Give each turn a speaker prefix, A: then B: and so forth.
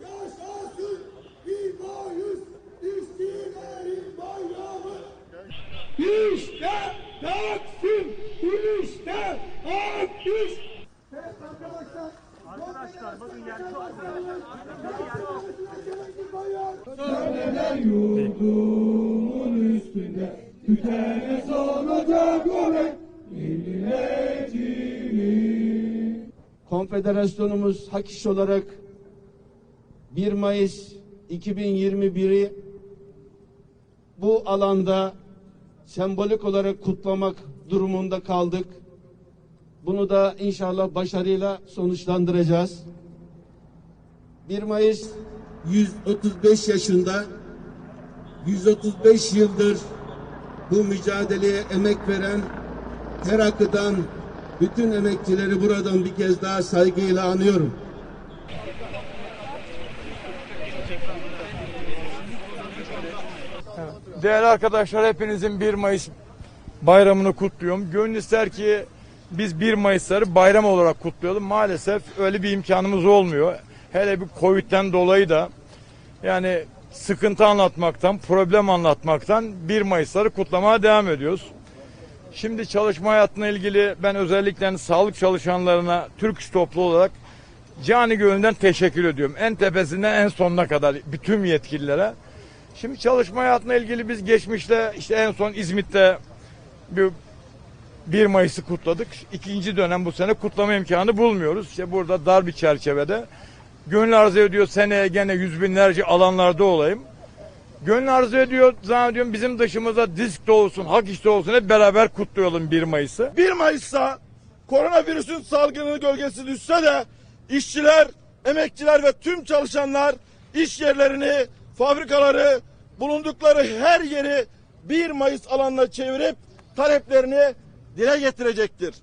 A: Yaşasın bir mayıs işçilerin bayramı. İşte Taksim, işte alkış. Evet arkadaşlar. Arkadaşlar bakın yani Söyleler yurdumun üstünde Tükene sonacak milletini
B: Konfederasyonumuz hak iş olarak 1 Mayıs 2021'i bu alanda sembolik olarak kutlamak durumunda kaldık. Bunu da inşallah başarıyla sonuçlandıracağız. 1 Mayıs 135 yaşında 135 yıldır bu mücadeleye emek veren her akıdan bütün emekçileri buradan bir kez daha saygıyla anıyorum.
C: Değerli arkadaşlar hepinizin 1 Mayıs bayramını kutluyorum. Gönül ister ki biz 1 Mayıs'ları bayram olarak kutlayalım. Maalesef öyle bir imkanımız olmuyor. Hele bir Covid'den dolayı da yani sıkıntı anlatmaktan, problem anlatmaktan 1 Mayıs'ları kutlamaya devam ediyoruz. Şimdi çalışma hayatına ilgili ben özellikle hani sağlık çalışanlarına Türk Toplu olarak cani gönülden teşekkür ediyorum. En tepesinden en sonuna kadar bütün yetkililere. Şimdi çalışma hayatına ilgili biz geçmişte işte en son İzmit'te bir 1 Mayıs'ı kutladık. İkinci dönem bu sene kutlama imkanı bulmuyoruz. İşte burada dar bir çerçevede. Gönül arzu ediyor seneye gene yüz binlerce alanlarda olayım. Gönül arzu ediyor zannediyorum bizim dışımıza disk de olsun, hak işte olsun hep beraber kutlayalım 1 Mayıs'ı.
D: 1 Mayıs'ta koronavirüsün salgını gölgesi düşse de işçiler, emekçiler ve tüm çalışanlar iş yerlerini, fabrikaları, bulundukları her yeri 1 Mayıs alanına çevirip taleplerini dile getirecektir.